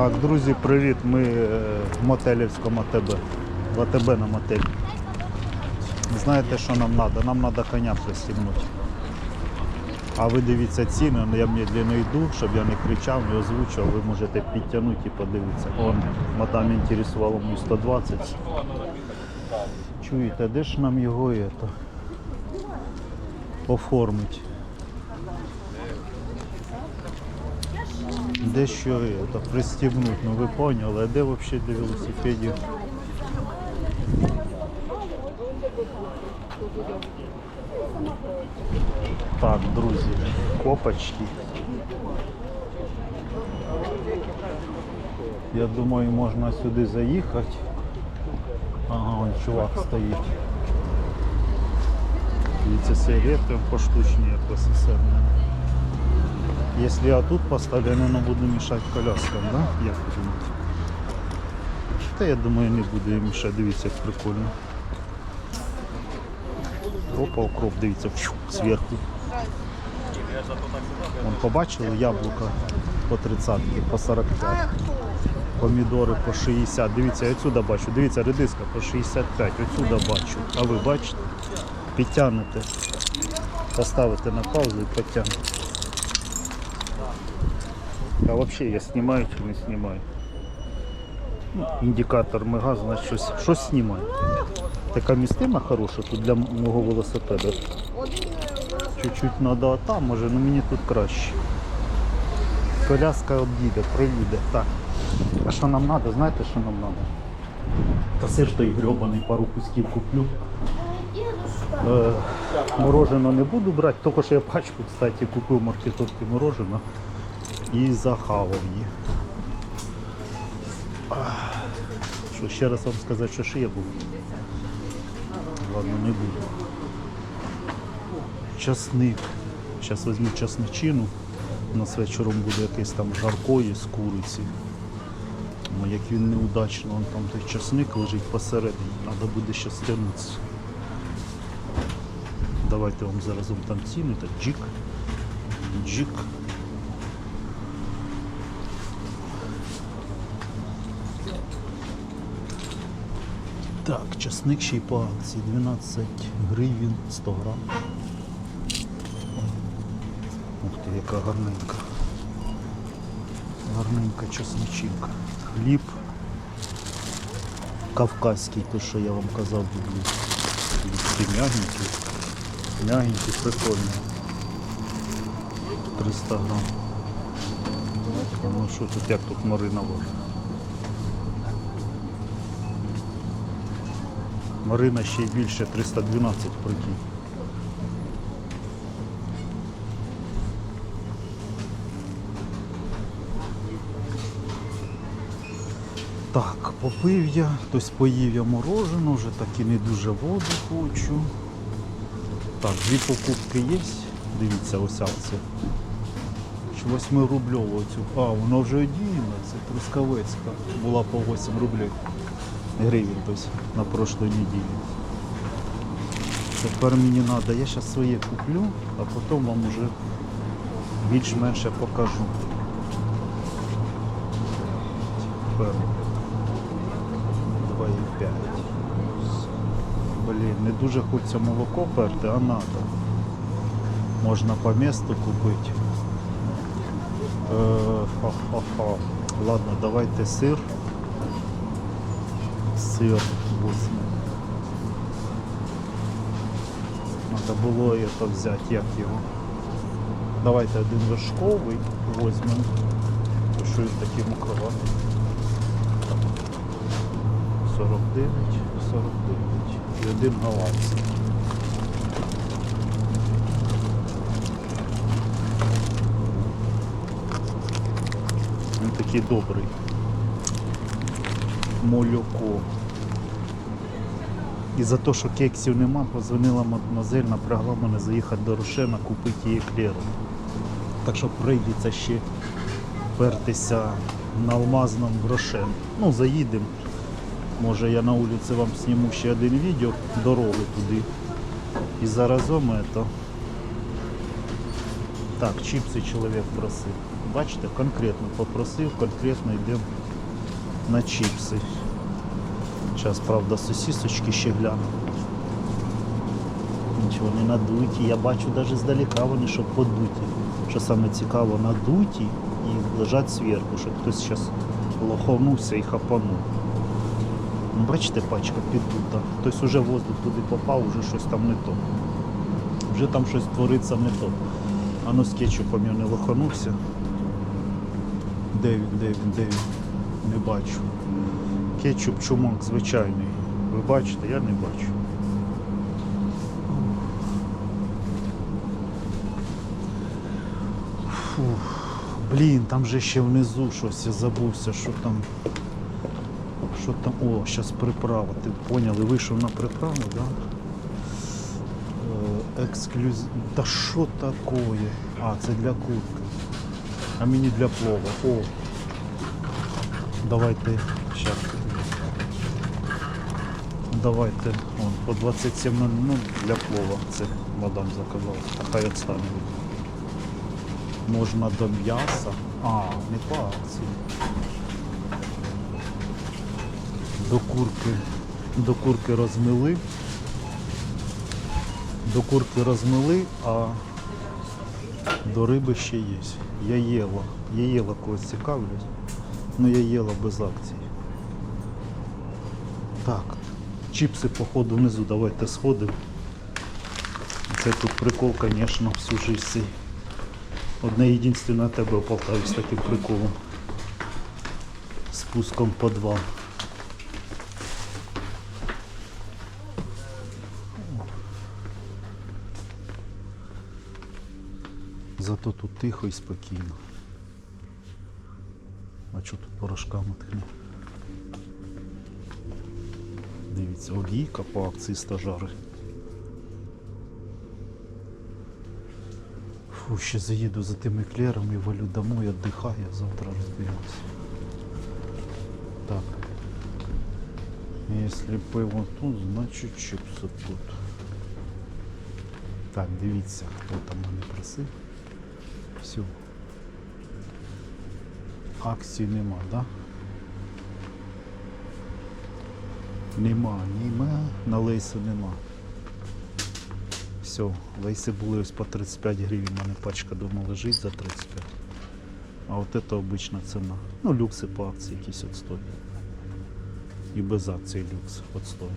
Так, друзі, привіт. Ми е, в мотелівському АТБ. В АТБ на мотелі. Знаєте, що нам треба? Нам треба коня пристібнути. А ви дивіться ціни, ну, я медленно йду, щоб я не кричав, не озвучував, ви можете підтягнути і подивитися. Он, мадам інтересувало мені 120. Чуєте, де ж нам його это, оформить? Де що это, пристібнуть, ну ви поняли, а де взагалі для велосипедів? Так, друзі, копочки. Я думаю, можна сюди заїхати. Ага, вон чувак стоїть. Дивіться, сигарети поштучні, як в СССР. Если я тут поставлю, я, наверное, буду мешать коляскам, да? Як ви думаєте? Я думаю, не буду їм мешати. Дивіться, як прикольно. Опа, укроп, дивіться, фью, зверху. Вон побачили яблука по 30, по 45. Помідори по 60. Дивіться, я отсюда бачу. Дивіться, редиска по 65. Отсюда бачу. А ви бачите? Підтягнете. Поставите на паузу і підтягнете. А взагалі я знімаю чи не знімаю. Ну, індикатор мига, значить щось, щось знімаю. Така містина хороша тут для мого велосипеда. Чуть-чуть треба там, може, ну мені тут краще. Коляска об'їде, проїде. Так. А що нам треба? Знаєте, що нам треба? Та сир той грьобаний, пару кусків куплю. Е, мороженого не буду брати, тільки що я пачку, кстати, купив маркетовки мороженого і захавав її. Що ще раз вам сказати, що ще я був? Ладно, не буду. Часник. Зараз візьму часничину. У нас вечором буде якийсь там жаркої з куриці. Ну, як він неудачно, вон там той часник лежить посередині, треба буде ще стягнутися. Давайте вам зараз вам там ціни, так джик, джик. Так, часник ще й по акції 12 гривень 100 грам. Ух ти, яка гарненька. Гарненька часничинка. Хліб кавказький, то що я вам казав, люблю. Такі м'ягенькі. М'ягенькі, прикольні. 300 грам. Ну що тут, як тут Марина ложить? Марина ще й більше 312 прикинь. Так, попив я, хтось поїв я мороженого, вже так і не дуже воду хочу. Так, дві покупки є. Дивіться, ось акція. 8 рубльову цю. А, воно вже 11, Трускавецька. Була по 8 рублів гривень тобто, на прошлой неділі. Тепер мені треба, я зараз своє куплю, а потім вам уже більш-менше покажу. Тепер 2,5. Блін, не дуже хочеться молоко перти, а треба. Можна по місту купити. Е, ха-ха-ха. Ладно, давайте сир. Сир 8. Надо було это взяти, як його. Давайте один вершковий візьмемо. То що він такий мокроватий. 49, 49 і один голландський. Він такий добрий. Молоко. І за те, що кексів нема, позвонила мадемуазель, напрягла мене заїхати до Рошена, купити її еклеру. Так що прийдеться ще пертися на алмазному Рошен. Ну, заїдемо. Може я на вулиці вам зніму ще один відео дороги туди. І заразом это. Так, чіпси чоловік просив. Бачите, конкретно попросив, конкретно йдемо на чіпси. Зараз, правда, сосісочки ще гляну. Нічого не надуті. Я бачу навіть здалека вони, щоб подуті. Що саме цікаво, надуті і лежать зверху, щоб хтось зараз лоханувся і хапанув. Ну, Бачите, пачка піддута. Хтось уже воздух туди попав, уже щось там не то. Вже там щось твориться не то. А ну з я не лоханувся. Де він, де він, де він? Не бачу. Кетчуп чумак звичайний. Ви бачите, я не бачу. Фух. Блін, там же ще внизу щось я забувся, що там. Що там? О, зараз приправа. Ти поняли, вийшов на приправу, так? Да? Е, Ексклюзив. Та що такое? А, це для курки. А мені для плова. О. Давайте. Щас. Давайте. Вон, по 27 ну, для плова. Це мадам заказала. А хай відстане. Можна до м'яса. А, не по акції. До курки. До курки розмили. До курки розмили, а до риби ще є. Я їла. Я їла когось цікавлюсь. Ну я їла без акцій. Так. Чіпси, походу, внизу давайте сходимо. Це тут прикол, звісно, всю цей. Одне єдинственне тебе Полтаві з таким приколом. Спуском по два. Зато тут тихо і спокійно. Що тут порошками тхне? Дивіться, олійка по акції стажари. Фу, ще заїду за тими клерами, валю домой, віддихаю, завтра розберемося. Так. Если пиво тут, значить чипси тут. Так, дивіться, хто там мене просив. Все. Акцій нема, да? Нема, нема, на лейсу нема. Все, лейси були ось по 35 гривень, у мене пачка дома лежить за 35. А от це обична ціна. Ну, люкси по акції якісь от стоять. І без акцій люкс от стоїть.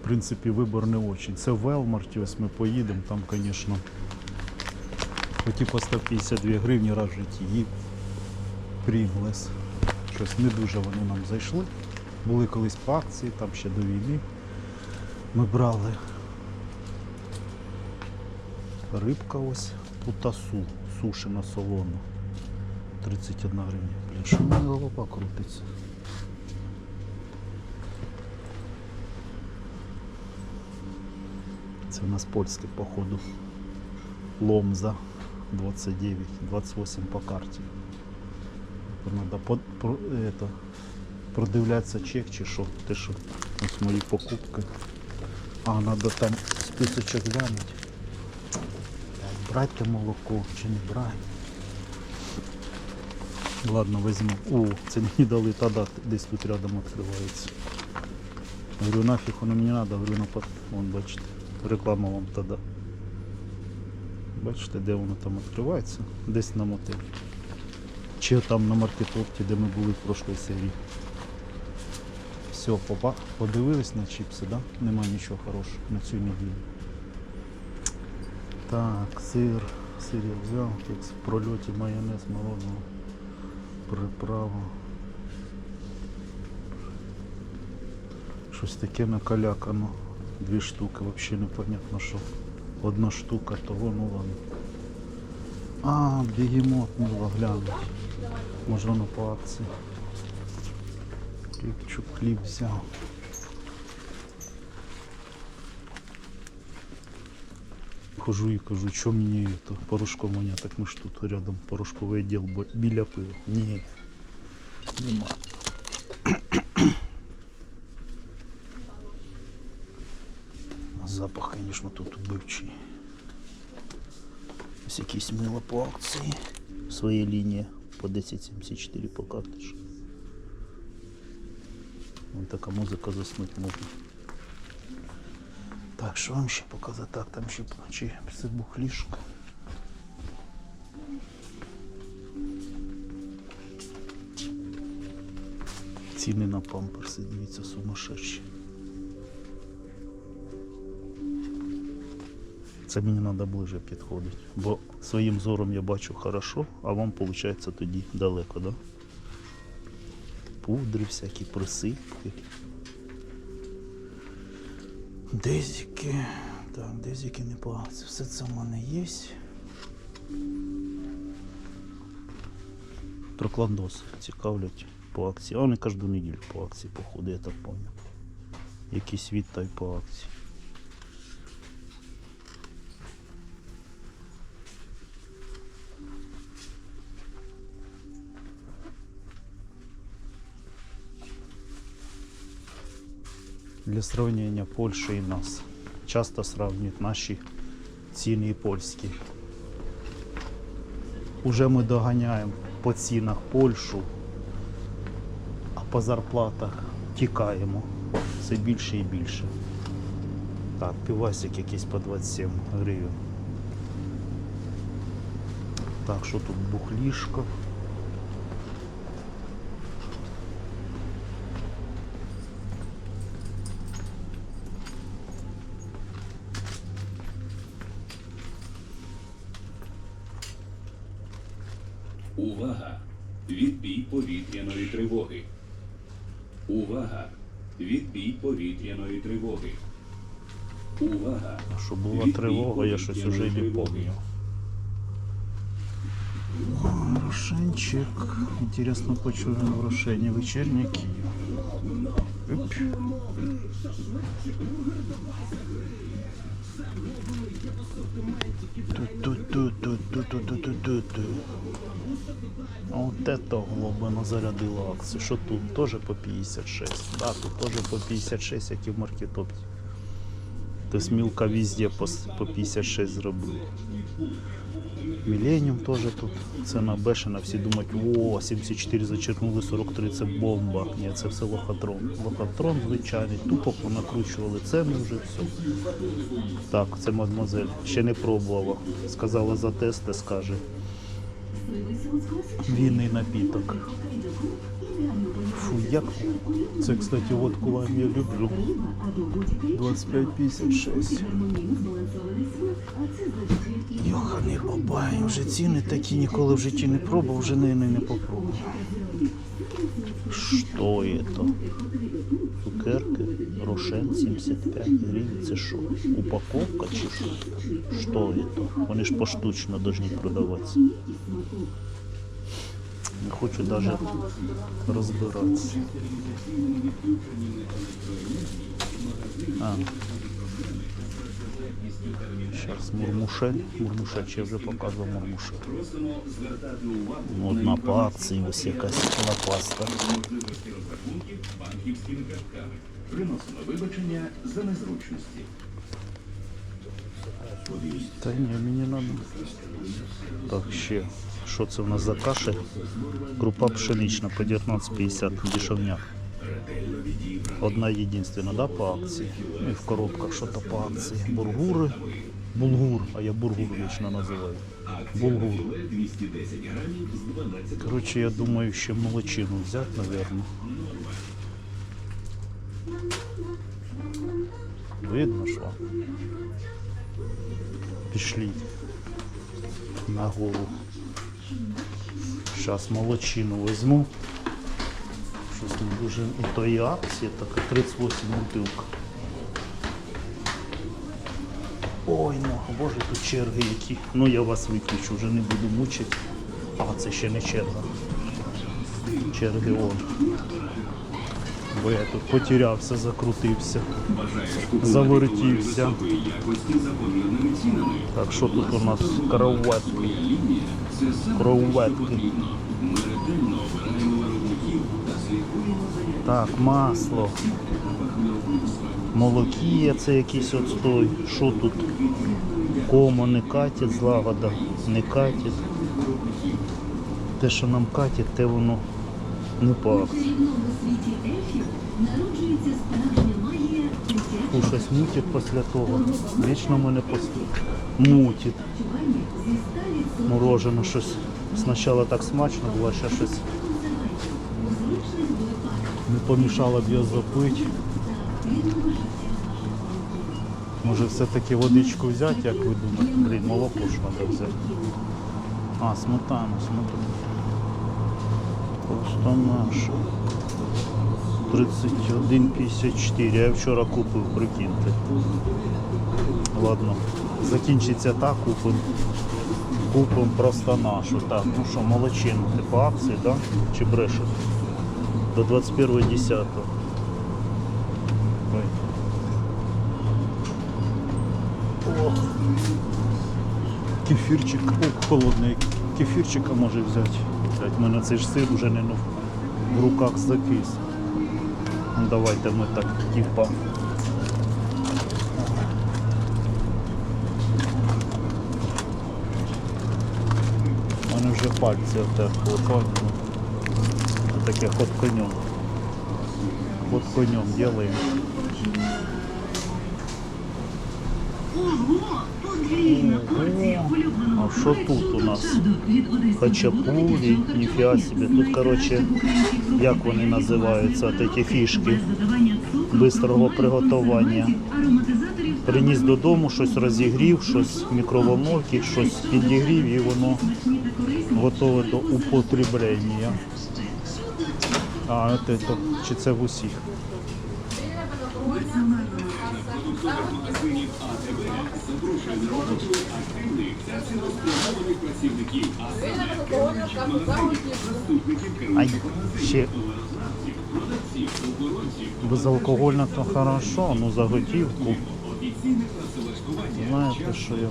В принципі, вибор не очень. Це в Велмарті, ось ми поїдемо, там, звісно, хоті по 152 гривні раз в житті їв Прінглес. Щось не дуже вони нам зайшли. Були колись по акції, там ще до війни. Ми брали рибка ось путасу, сушена солона. 31 гривня. Блін, що в мене голова крутиться? Це у нас польське, походу. Ломза 29, 28 по карті. Надо под, про, продивлятися чек чи що. Те, що ось мої покупки. А, надо там списочок глянути. Брати молоко чи не брати. Ладно, візьму. О, це мені дали тоді, десь тут рядом відкривається. Говорю, нафіг воно мені треба, говорю, на под... Вон, бачите, реклама вам тоді. Бачите, де воно там відкривається? Десь на мотелі. Чи там на маркетопті, де ми були в прошлій серії. Все, попа... подивились на чіпси, да? Нема нічого хорошого на цю неділю. Так, сир, сир я взяв, тут в прольоті майонез молодого, приправа. Щось таке накалякано. Дві штуки, взагалі непонятно що. Одна штука, того ну ладно. А, бігемот мило глянуть. Може воно по акції. Кетчуп хліб взяв. Хожу і кажу, що мені это, порошком мені, так ми ж тут рядом порошковий відділ бо- біля пива. Ні. Нема. Запах, звісно, тут убивчий. Ось якісь мило по акції. Своя лінія по 1074 по карточці. Ось така музика заснути можна. Так, що вам ще показати? Так, там ще чи бухлішка. Ціни на памперси, дивіться, сумасшедші. Це мені треба ближче підходити. Бо своїм зором я бачу хорошо, а вам виходить тоді далеко, да? Пудри, всякі присипки. Дезіки. Так, дезіки не по акції. Все це в мене є. Трокландоси цікавлять по акції. А вони кожну неділю по акції походу, я так понял. Якийсь від та й по акції. Для сравнения Польши и нас. Часто сравнюють наші ціни і польські. Уже ми доганяємо по цінах Польщу, а по зарплатах тікаємо все більше і більше. Так, півасик якийсь по 27 гривень. Так, що тут бухлішка? Увага! Відбій повітряної тривоги. Увага! Відбій повітряної тривоги. Увага! А що була тривога, я щось уже не помню. пам'ятаю. Рошенчик. Интересно, почуем в Рошені. Вечірній Київ. А От это глобина зарядила акцію. Що тут? Теж по 56. Да, тут теж по 56, як і в маркетопті. Тобто мілка везде по, по 56 зробив. Міленіум теж тут ціна бешена, всі думають, о, 74 зачерпнули, 43 це бомба. Ні, це все лохотрон. Лохотрон звичайний, тупо понакручували ціни вже все. Так, це мадемуазель. Ще не пробувала. Сказала за тести, скаже. Вінний напіток. Фу, як. Це, кстати, водку вам я люблю. 25,56. Йоханий бабай, вже ціни такі ніколи в житті не пробував, вже не, не, не попробую. Що это? Цукерки, Рошен 75 гривень, це що? Упаковка чи що? Що это? Вони ж поштучно повинні продаватися. Не хочу навіть розбиратися. А. Зараз мурмушель. Мурмушель, чи я вже показував мурмушель. Просимо звертати увагу Ну, От на по акції ось якась лопаста. Приносимо вибачення за незручності. Та ні, мені надо. Так, ще. Що це в нас за каші? Крупа пшенична по 19,50 дешевняк. Одна єдинственна, да, по акції. Ну і в коробках що-то по акції. Бургури. Булгур, а я бургур вічно називаю. Булгур. 210 грамів з 12 Коротше, я думаю, ще молочину взяти, напевно. Видно, що. Пішли на голову. Зараз молочину візьму. Щось не дуже. І то і акція, така 38 бутилка. Ой, ну, боже, тут черги які. Ну я вас виключу, вже не буду мучити. А, це ще не черга. Черги он. Бо я тут потерявся, закрутився, завертівся. Так, що тут у нас кроватки? Кроватки. Так, масло. Молокія це якийсь отстой. Що тут? Комо не катить, злагода не катить. Те, що нам катить, те воно справжня магія Фу, щось мутить після того. Вічно мене пос- мутить. Морожено щось. Спочатку так смачно було, а ще щось не помішало б його запити. Може все-таки водичку взяти, як ви думаєте? Блін, молоко ж треба взяти. А, сметану, сметану. Просто наша. 31,54. Я вчора купив, прикиньте. Ладно. Закінчиться так, купимо. Купимо просто нашу. Так, ну що, молочину ти по акції, да? Чи бреше? До 21.10. Ой. О, кефірчик, о, холодний. Кефірчика може взяти. Блядь, в мене цей ж сир вже не в руках закис. Ну, давайте ми так, типа. У мене вже пальці отак хлопають. Таке ход конем. Ход конем делаем. Ого! А що тут у нас? Хачапурі, ніфіга собі. Тут, коротше, як вони називаються, ці фішки бистрого приготування. Приніс додому, щось розігрів, щось в мікроволновці, щось підігрів і воно готове до употреблення. А це, чи це в усіх? Ай, ще безалкогольно то хорошо, ну за готівку. Знаєте, що я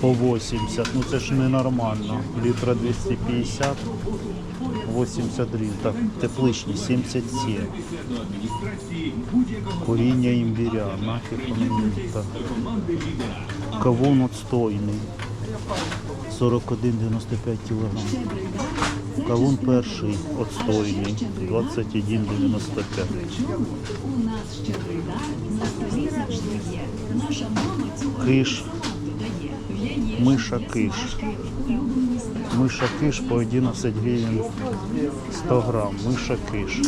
по 80, ну це ж ненормально. Літра 250, 80 гривень. Так, тепличні 77. Коріння імбиря, нафіг воно мені так. Кавун отстойний. 41,95 кг. Кавун перший отстойний. 21,95. У нас щедрий дар на столі завжди є. Наша мама цього Киш, миша киш. Миша киш по 11 гривень 100 грам. Миша киш.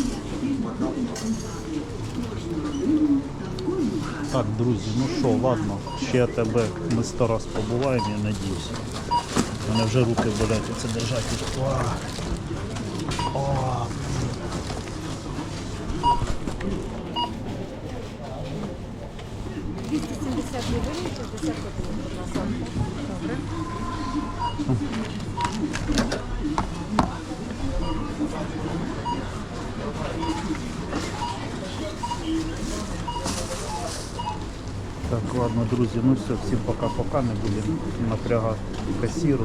Так, друзі, ну що, ладно, ще я тебе ми сто раз побуваємо, я надіюся. У мене вже руки болять це держати. О! О! Так, ладно, друзі, ну все, всім пока-пока, не будемо напрягати касіру.